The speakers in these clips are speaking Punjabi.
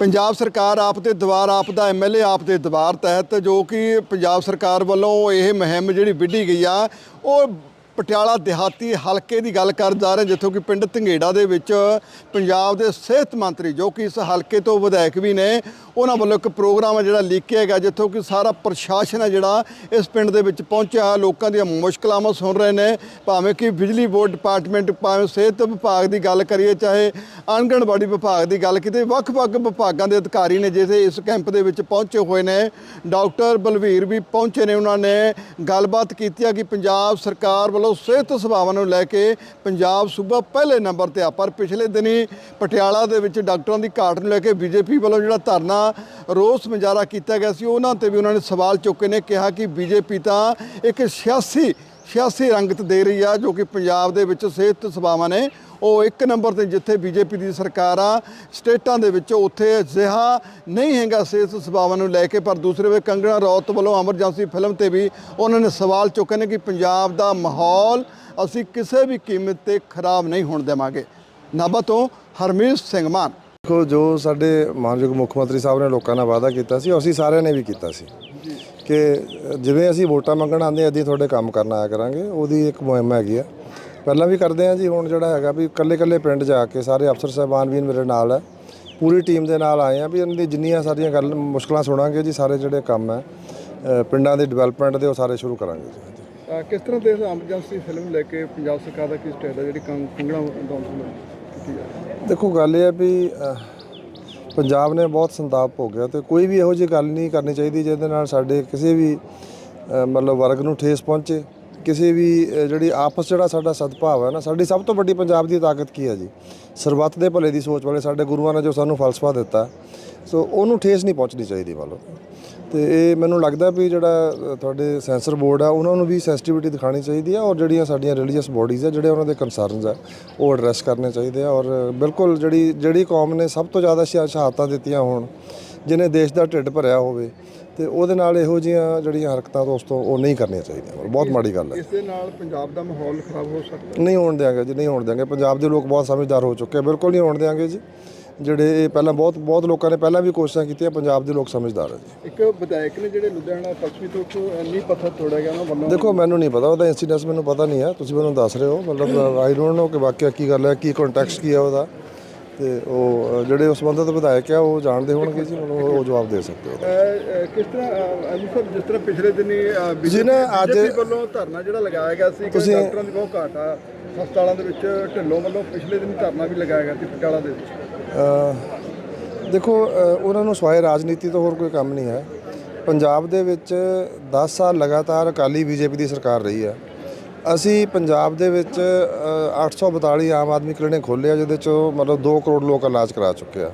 ਪੰਜਾਬ ਸਰਕਾਰ ਆਪ ਦੇ ਦਵਾਰ, ਆਪ ਦਾ ਐਮਐਲਏ ਆਪ ਦੇ ਦਵਾਰ ਤਹਿਤ ਜੋ ਕਿ ਪੰਜਾਬ ਸਰਕਾਰ ਵੱਲੋਂ ਇਹ ਮੁਹਿੰਮ ਜਿਹੜੀ ਵਿੱਢੀ ਗਈ ਆ, ਉਹ ਪਟਿਆਲਾ ਦਿਹਾਤੀ ਹਲਕੇ ਦੀ ਗੱਲ ਕਰ ਜਾ ਰਹੇ ਜਿੱਥੋਂ ਕਿ ਪਿੰਡ ਧੰਗੇੜਾ ਦੇ ਵਿੱਚ ਪੰਜਾਬ ਦੇ ਸਿਹਤ ਮੰਤਰੀ, ਜੋ ਕਿ ਇਸ ਹਲਕੇ ਤੋਂ ਵਿਧਾਇਕ ਵੀ ਨੇ, ਉਹਨਾਂ ਵੱਲੋਂ ਇੱਕ ਪ੍ਰੋਗਰਾਮ ਹੈ ਜਿਹੜਾ ਲੀਕਿਆ ਗਿਆ ਜਿੱਥੋਂ ਕਿ ਸਾਰਾ ਪ੍ਰਸ਼ਾਸਨ ਹੈ ਜਿਹੜਾ ਇਸ ਪਿੰਡ ਦੇ ਵਿੱਚ ਪਹੁੰਚਿਆ ਲੋਕਾਂ ਦੀਆਂ ਮੁਸ਼ਕਲਾਂ ਸੁਣ ਰਹੇ ਨੇ। ਭਾਵੇਂ ਕਿ ਬਿਜਲੀ ਬੋਰਡ ਡਿਪਾਰਟਮੈਂਟ, ਭਾਵੇਂ ਸਿਹਤ ਵਿਭਾਗ ਦੀ ਗੱਲ ਕਰੀਏ, ਚਾਹੇ ਆਂਗਣਵਾੜੀ ਵਿਭਾਗ ਦੀ ਗੱਲ ਕੀਤੇ, ਵੱਖ-ਵੱਖ ਵਿਭਾਗਾਂ ਦੇ ਅਧਿਕਾਰੀ ਨੇ ਜਿਹੜੇ ਇਸ ਕੈਂਪ ਦੇ ਵਿੱਚ ਪਹੁੰਚੇ ਹੋਏ ਨੇ, ਡਾਕਟਰ ਬਲਵੀਰ ਵੀ ਪਹੁੰਚੇ ਨੇ। ਉਹਨਾਂ ਨੇ ਗੱਲਬਾਤ ਕੀਤੀ ਆ ਕਿ ਪੰਜਾਬ ਸਰਕਾਰ ਵੱਲੋਂ ਸਿਹਤ ਸੇਵਾਵਾਂ ਨੂੰ ਲੈ ਕੇ ਪੰਜਾਬ ਸੂਬਾ ਪਹਿਲੇ ਨੰਬਰ ਤੇ ਆ। ਪਰ ਪਿਛਲੇ ਦਿਨੀ ਪਟਿਆਲਾ ਦੇ ਵਿੱਚ ਡਾਕਟਰਾਂ ਦੀ ਘਾਟ ਨੂੰ ਲੈ ਕੇ ਬੀਜੇਪੀ ਵੱਲੋਂ ਜਿਹੜਾ ਧਰਨਾ ਰੋਸ ਮੁਜ਼ਾਹਰਾ ਕੀਤਾ ਗਿਆ ਸੀ, ਉਹਨਾਂ ਤੇ ਵੀ ਉਹਨਾਂ ਨੇ ਸਵਾਲ ਚੁੱਕੇ ਨੇ, ਕਿਹਾ ਕਿ ਬੀਜੇਪੀ ਤਾਂ ਇੱਕ ਸਿਆਸੀ ਸਿਆਸੀ ਰੰਗਤ ਦੇ ਰਹੀ ਆ ਜੋ ਕਿ ਪੰਜਾਬ ਦੇ ਵਿੱਚ ਸਿਹਤ ਸੇਵਾਵਾਂ ਨੇ। ਉਹ ਇੱਕ ਨੰਬਰ ਤੇ ਜਿੱਥੇ ਬੀਜੇਪੀ ਦੀ ਸਰਕਾਰ ਆ, ਸਟੇਟਾਂ ਦੇ ਵਿੱਚ ਉੱਥੇ ਅਜਿਹਾ ਨਹੀਂ ਹੈਗਾ ਸਿਹਤ ਸੇਵਾਵਾਂ ਨੂੰ ਲੈ ਕੇ, ਪਰ ਦੂਸਰੇ ਵੇ ਕੰਗਣਾ ਰੌਤ ਵੱਲੋਂ ਐਮਰਜੈਂਸੀ ਫਿਲਮ ਤੇ ਵੀ ਉਹਨਾਂ ਨੇ ਸਵਾਲ ਚੁੱਕੇ ਨੇ ਕਿ ਪੰਜਾਬ ਦਾ ਮਾਹੌਲ ਅਸੀਂ ਕਿਸੇ ਵੀ ਕੀਮਤ ਤੇ ਖਰਾਬ ਨਹੀਂ ਹੋਣ ਦੇਵਾਂਗੇ। ਨਾਭਾ ਤੋਂ ਹਰਮੀਤ ਸਿੰਘ ਮਾਨ। ਦੇਖੋ, ਜੋ ਸਾਡੇ ਮਾਨਯੋਗ ਮੁੱਖ ਮੰਤਰੀ ਸਾਹਿਬ ਨੇ ਲੋਕਾਂ ਨਾਲ ਵਾਅਦਾ ਕੀਤਾ ਸੀ ਅਸੀਂ ਸਾਰਿਆਂ ਨੇ ਵੀ ਕੀਤਾ ਸੀ। ਕਿ ਜਿਵੇਂ ਅਸੀਂ ਵੋਟਾਂ ਮੰਗਣ ਆਉਂਦੇ ਅਸੀਂ ਤੁਹਾਡੇ ਕੰਮ ਕਰਨ ਆਇਆ ਕਰਾਂਗੇ। ਉਹਦੀ ਇੱਕ ਮੁਹਿੰਮ ਹੈਗੀ ਆ। ਪਹਿਲਾਂ ਵੀ ਕਰਦੇ ਆ ਜੀ ਹੁਣ ਜਿਹੜਾ ਹੈਗਾ ਵੀ ਕੱਲੇ ਕੱਲੇ ਪਿੰਡ ਜਾ ਕੇ ਸਾਰੇ ਅਫਸਰ ਸਾਹਿਬਾਨ ਵੀ ਮੇਰੇ ਨਾਲ ਹੈ ਪੂਰੀ ਟੀਮ ਦੇ ਨਾਲ ਆਏ ਆ ਵੀ ਇਹਨਾਂ ਦੀ ਜਿੰਨੀਆਂ ਸਾਰੀਆਂ ਗੱਲ ਮੁਸ਼ਕਲਾਂ ਸੁਣਾਂਗੇ ਜੀ ਸਾਰੇ ਜਿਹੜੇ ਕੰਮ ਹੈ ਪਿੰਡਾਂ ਦੇ ਡਿਵੈਲਪਮੈਂਟ ਦੇ ਉਹ ਸਾਰੇ ਸ਼ੁਰੂ ਕਰਾਂਗੇ ਜੀ। ਕਿਸ ਤਰ੍ਹਾਂ ਦੇ ਐਮਰਜੈਂਸੀ ਫਿਲਮ ਲੈ ਕੇ ਪੰਜਾਬ ਸਰਕਾਰ ਦਾ ਕੀ ਸਟੇਟ ਹੈ? ਜਿਹੜੀ ਕੰਗਣਾ ਅੰਦੋਲਨ ਕੀਤੀ ਜਾ ਦੇਖੋ ਗੱਲ ਇਹ ਹੈ ਵੀ ਪੰਜਾਬ ਨੇ ਬਹੁਤ ਸੰਤਾਪ ਭੋਗਿਆ ਤੇ ਕੋਈ ਵੀ ਇਹੋ ਜਿਹੀ ਗੱਲ ਨਹੀਂ ਕਰਨੀ ਚਾਹੀਦੀ ਜਿਹਦੇ ਨਾਲ ਸਾਡੇ ਕਿਸੇ ਵੀ ਮਤਲਬ ਵਰਗ ਨੂੰ ਠੇਸ ਪਹੁੰਚੇ। ਕਿਸੇ ਵੀ ਜਿਹੜੀ ਆਪਸ ਜਿਹੜਾ ਸਾਡਾ ਸਦਭਾਵ ਹੈ ਨਾ, ਸਾਡੀ ਸਭ ਤੋਂ ਵੱਡੀ ਪੰਜਾਬ ਦੀ ਤਾਕਤ ਕੀ ਹੈ ਜੀ? ਸਰਬੱਤ ਦੇ ਭਲੇ ਦੀ ਸੋਚ ਵਾਲੇ ਸਾਡੇ ਗੁਰੂਆਂ ਨੇ ਜੋ ਸਾਨੂੰ ਫਲਸਫਾ ਦਿੱਤਾ, ਸੋ ਉਹਨੂੰ ਠੇਸ ਨਹੀਂ ਪਹੁੰਚਣੀ ਚਾਹੀਦੀ ਮੰਨ ਲਓ ਤੇ ਇਹ ਮੈਨੂੰ ਲੱਗਦਾ ਵੀ ਜਿਹੜਾ ਤੁਹਾਡੇ ਸੈਂਸਰ ਬੋਰਡ ਆ, ਉਹਨਾਂ ਨੂੰ ਵੀ ਸੈਂਸਿਟੀਵਿਟੀ ਦਿਖਾਣੀ ਚਾਹੀਦੀ ਆ, ਔਰ ਜਿਹੜੀਆਂ ਸਾਡੀਆਂ ਰਿਲੀਜੀਅਸ ਬੋਡੀਜ਼ ਆ, ਜਿਹੜੇ ਉਹਨਾਂ ਦੇ ਕੰਸਰਨਸ ਆ, ਉਹ ਐਡਰੈਸ ਕਰਨੇ ਚਾਹੀਦੇ ਆ, ਔਰ ਬਿਲਕੁਲ ਜਿਹੜੀ ਜਿਹੜੀ ਕੌਮ ਨੇ ਸਭ ਤੋਂ ਜ਼ਿਆਦਾ ਸ਼ਹਾਦਤਾਂ ਦਿੱਤੀਆਂ ਹੋਣ ਜਿਹਨੇ ਦੇਸ਼ ਦਾ ਢਿੱਡ ਭਰਿਆ ਹੋਵੇ ਤੇ ਉਹਦੇ ਨਾਲ ਇਹੋ ਜਿਹੀਆਂ ਜਿਹੜੀਆਂ ਹਰਕਤਾਂ ਤੋਂ ਉਸ ਤੋਂ ਉਹ ਨਹੀਂ ਕਰਨੀਆਂ ਚਾਹੀਦੀਆਂ। ਬਹੁਤ ਮਾੜੀ ਗੱਲ ਹੈ। ਇਸ ਦੇ ਨਾਲ ਪੰਜਾਬ ਦਾ ਮਾਹੌਲ ਖਰਾਬ ਹੋ ਸਕਦਾ ਨਹੀਂ ਹੋਣ ਦਿਆਂਗੇ ਜੀ ਨਹੀਂ ਹੋਣ ਦਿਆਂਗੇ। ਪੰਜਾਬ ਦੇ ਲੋਕ ਬਹੁਤ ਸਮਝਦਾਰ ਹੋ ਚੁੱਕੇ ਬਿਲਕੁਲ ਨਹੀਂ ਹੋਣ ਦਿਆਂਗੇ ਜੀ। ਜਿਹੜੇ ਇਹ ਪਹਿਲਾਂ ਬਹੁਤ ਬਹੁਤ ਲੋਕਾਂ ਨੇ ਪਹਿਲਾਂ ਵੀ ਕੋਸ਼ਿਸ਼ਾਂ ਕੀਤੀਆਂ ਪੰਜਾਬ ਦੇ ਲੋਕ ਸਮਝਦਾਰ ਹੈ ਜੀ। ਇੱਕ ਵਿਧਾਇਕ ਨੇ ਜਿਹੜੇ ਲੁਧਿਆਣਾ ਪੱਛਮੀ ਤੋਂ ਉੱਥੋਂ ਨੀ ਪੱਥਰ ਤੋੜਿਆ ਗਿਆ ਉਹਨਾਂ ਵੱਲੋਂ ਦੇਖੋ ਮੈਨੂੰ ਨਹੀਂ ਪਤਾ ਉਹਦਾ ਇਨਸੀਡੈਂਸ ਮੈਨੂੰ ਪਤਾ ਨਹੀਂ ਹੈ। ਤੁਸੀਂ ਮੈਨੂੰ ਦੱਸ ਰਹੇ ਹੋ ਮਤਲਬ ਆਈ ਡੋਨਟ ਨੋ ਕਿ ਵਾਕਿਆ ਕੀ ਗੱਲ ਹੈ ਕੀ ਕੰਟੈਕਸਟ ਕੀ ਹੈ ਉਹਦਾ। ਤੇ ਉਹ ਜਿਹੜੇ ਉਸ ਸੰਬੰਧਤ ਵਿਧਾਇਕ ਆ ਉਹ ਜਾਣਦੇ ਹੋਣਗੇ ਜੀ ਮੈਨੂੰ ਉਹ ਜਵਾਬ ਦੇ ਸਕਦੇ ਹੋ। ਕਿਸ ਤਰ੍ਹਾਂ ਅਜੂ ਜਿਸ ਤਰ੍ਹਾਂ ਪਿਛਲੇ ਦਿਨੀ ਜੀ ਨੇ ਅੱਜ- ਵੱਲੋਂ ਧਰਨਾ ਜਿਹੜਾ ਲਗਾਇਆ ਗਿਆ ਸੀ ਕਿ ਡਾਕਟਰਾਂ ਦੀ ਬਹੁਤ ਘਾਟ ਆ ਹਸਪਤਾਲਾਂ ਦੇ ਵਿੱਚ ਢਿੱਲੋਂ ਵੱਲੋਂ ਪਿਛਲੇ ਦਿਨ ਧਰਨਾ ਵੀ ਲਗਾਇਆ ਗਿਆ ਸੀ ਪਟਿਆਲਾ ਦੇ ਵਿੱਚ। ਦੇਖੋ ਉਹਨਾਂ ਨੂੰ ਸਵਾਏ ਰਾਜਨੀਤੀ ਤੋਂ ਹੋਰ ਕੋਈ ਕੰਮ ਨਹੀਂ ਹੈ। ਪੰਜਾਬ ਦੇ ਵਿੱਚ 10 ਸਾਲ ਲਗਾਤਾਰ ਅਕਾਲੀ ਬੀਜੇਪੀ ਦੀ ਸਰਕਾਰ ਰਹੀ ਹੈ। ਅਸੀਂ ਪੰਜਾਬ ਦੇ ਵਿੱਚ ਅ, 842 ਆਮ ਆਦਮੀ ਕਲੀਨਿਕ ਖੋਲ੍ਹੇ ਆ ਜਿਹਦੇ ਚੋਂ ਮਤਲਬ 2 ਕਰੋੜ ਲੋਕ ਇਲਾਜ ਕਰਾ ਚੁੱਕੇ ਆ।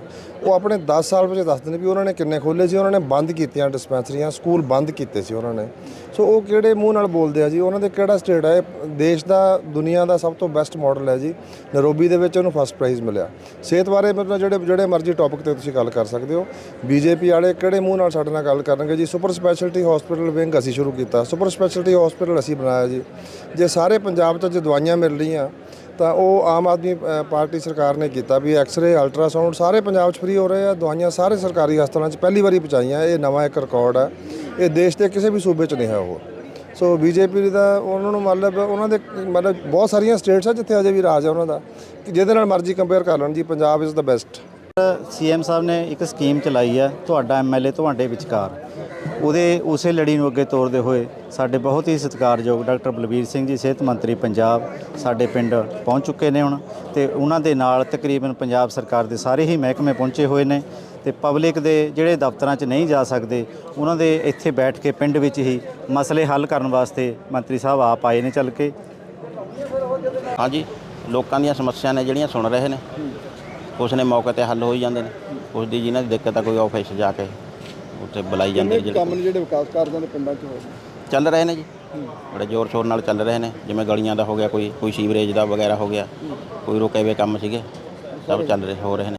ਉਹ ਆਪਣੇ 10 ਸਾਲ ਵਿੱਚ ਦੱਸਦੇ ਨੇ ਵੀ ਉਹਨਾਂ ਨੇ ਕਿੰਨੇ ਖੋਲ੍ਹੇ ਸੀ, ਉਹਨਾਂ ਨੇ ਬੰਦ ਕੀਤੀਆਂ ਡਿਸਪੈਂਸਰੀਆਂ, ਸਕੂਲ ਬੰਦ ਕੀਤੇ ਸੀ ਉਹਨਾਂ ਨੇ। ਸੋ ਉਹ ਕਿਹੜੇ ਮੂੰਹ ਨਾਲ ਬੋਲਦੇ ਆ ਜੀ? ਉਹਨਾਂ ਦੇ ਕਿਹੜਾ ਸਟੇਟ ਹੈ ਇਹ ਦੇਸ਼ ਦਾ, ਦੁਨੀਆ ਦਾ ਸਭ ਤੋਂ ਬੈਸਟ ਮਾਡਲ ਹੈ ਜੀ। ਨਰੋਬੀ ਦੇ ਵਿੱਚ ਉਹਨੂੰ ਫਸਟ ਪ੍ਰਾਈਜ਼ ਮਿਲਿਆ। ਸਿਹਤ ਬਾਰੇ ਮਤਲਬ ਜਿਹੜੇ ਜਿਹੜੇ ਮਰਜ਼ੀ ਟੌਪਿਕ ਤੇ ਤੁਸੀਂ ਗੱਲ ਕਰ ਸਕਦੇ ਹੋ। ਬੀਜੇਪੀ ਵਾਲੇ ਕਿਹੜੇ ਮੂੰਹ ਨਾਲ ਸਾਡੇ ਨਾਲ ਗੱਲ ਕਰਨਗੇ ਜੀ? ਸੁਪਰ ਸਪੈਸ਼ਲਿਟੀ ਹਸਪੀਟਲ ਵਿੰਗ ਅਸੀਂ ਸ਼ੁਰੂ ਕੀਤਾ। ਸੁਪਰ ਸਪੈਸ਼ਲਿਟੀ ਹਸਪੀਟਲ ਅਸੀਂ ਬਣਾਇਆ ਜੀ। ਜੇ ਸਾਰੇ ਪੰਜਾਬ ਤੋਂ ਜੇ ਦਵਾਈਆਂ ਮਿਲ ਰਹੀਆਂ ਤਾਂ ਉਹ ਆਮ ਆਦਮੀ ਪਾਰਟੀ ਸਰਕਾਰ ਨੇ ਕੀਤਾ ਵੀ ਐਕਸ-ਰੇ, ਅਲਟਰਾਸਾਊਂਡ ਸਾਰੇ ਪੰਜਾਬ 'ਚ ਫ੍ਰੀ ਹੋ ਰਹੇ ਆ, ਦਵਾਈਆਂ ਸਾਰੇ ਸਰਕਾਰੀ ਹਸਪਤਾਲਾਂ 'ਚ ਪਹਿਲੀ ਵਾਰੀ ਪਹੁੰਚਾਈਆਂ, ਇਹ ਨਵਾਂ ਇੱਕ ਰਿਕਾਰਡ ਹੈ ਇਹ ਦੇਸ਼ ਦੇ ਕਿਸੇ ਵੀ ਸੂਬੇ 'ਚ ਨਹੀਂ ਹੈ ਉਹ। ਸੋ ਬੀਜੇਪੀ ਦਾ ਉਹਨਾਂ ਨੂੰ ਮਤਲਬ, ਉਹਨਾਂ ਦੇ ਮਤਲਬ ਬਹੁਤ ਸਾਰੀਆਂ ਸਟੇਟਸ ਆ ਜਿੱਥੇ ਅਜੇ ਵੀ ਰਾਜ ਆ ਉਹਨਾਂ ਦਾ ਜਿਹਦੇ ਨਾਲ ਮਰਜ਼ੀ ਕੰਪੇਅਰ ਕਰ ਲੈਣ ਜੀ, Punjab is the best CM ਸਾਹਿਬ ਨੇ ਇੱਕ ਸਕੀਮ ਚਲਾਈ ਆ, ਤੁਹਾਡਾ ਐਮਐਲਏ ਤੁਹਾਡੇ ਵਿਚਕਾਰ। ਉਹਦੇ ਉਸੇ ਲੜੀ ਨੂੰ ਅੱਗੇ ਤੋਰਦੇ ਹੋਏ ਸਾਡੇ ਬਹੁਤ ਹੀ ਸਤਿਕਾਰਯੋਗ ਡਾਕਟਰ ਬਲਬੀਰ ਸਿੰਘ ਜੀ, ਸਿਹਤ ਮੰਤਰੀ ਪੰਜਾਬ ਸਾਡੇ ਪਿੰਡ ਪਹੁੰਚ ਚੁੱਕੇ ਨੇ ਹੁਣ ਤੇ ਉਹਨਾਂ ਦੇ ਨਾਲ ਤਕਰੀਬਨ ਪੰਜਾਬ ਸਰਕਾਰ ਦੇ ਸਾਰੇ ਹੀ ਮਹਿਕਮੇ ਪਹੁੰਚੇ ਹੋਏ ਨੇ ਤੇ ਪਬਲਿਕ ਦੇ ਜਿਹੜੇ ਦਫ਼ਤਰਾਂ 'ਚ ਨਹੀਂ ਜਾ ਸਕਦੇ, ਉਹਨਾਂ ਦੇ ਇੱਥੇ ਬੈਠ ਕੇ ਪਿੰਡ ਵਿੱਚ ਹੀ ਮਸਲੇ ਹੱਲ ਕਰਨ ਵਾਸਤੇ ਮੰਤਰੀ ਸਾਹਿਬ ਆਪ ਆਏ ਨੇ ਚੱਲ ਕੇ। ਹਾਂਜੀ, ਲੋਕਾਂ ਦੀਆਂ ਸਮੱਸਿਆ ਨੇ ਜਿਹੜੀਆਂ ਸੁਣ ਰਹੇ ਨੇ। ਕੁਛ ਨੇ ਮੌਕੇ ਤੇ ਹੱਲ ਹੋ ਹੀ ਜਾਂਦੇ ਨੇ, ਕੁਛ ਦੀ ਜਿਨ੍ਹਾਂ ਦੀ ਦਿੱਕਤ ਆ, ਕੋਈ ਆਫਿਸ ਜਾ ਕੇ। ਉੱਥੇ ਬੁਲਾਈ ਜਾਂਦੇ ਨੇ ਜਿਹੜੇ ਕੰਮ ਨੇ ਜਿਹੜੇ ਵਿਕਾਸ ਕਾਰਜਾਂ ਦੇ ਪਿੰਡਾਂ 'ਚ ਹੋਏ ਨੇ? ਚੱਲ ਰਹੇ ਨੇ ਜੀ। ਬੜੇ ਜ਼ੋਰ ਸ਼ੋਰ ਨਾਲ ਚੱਲ ਰਹੇ ਨੇ। ਜਿਵੇਂ ਗਲੀਆਂ ਦਾ ਹੋ ਗਿਆ ਕੋਈ ਕੋਈ ਸੀਵਰੇਜ ਦਾ ਵਗੈਰਾ ਹੋ ਗਿਆ ਕੋਈ ਰੁਕੇ ਹੋਏ ਕੰਮ ਸੀਗੇ ਸਭ ਚੱਲ ਰਹੇ ਹੋ ਰਹੇ ਨੇ।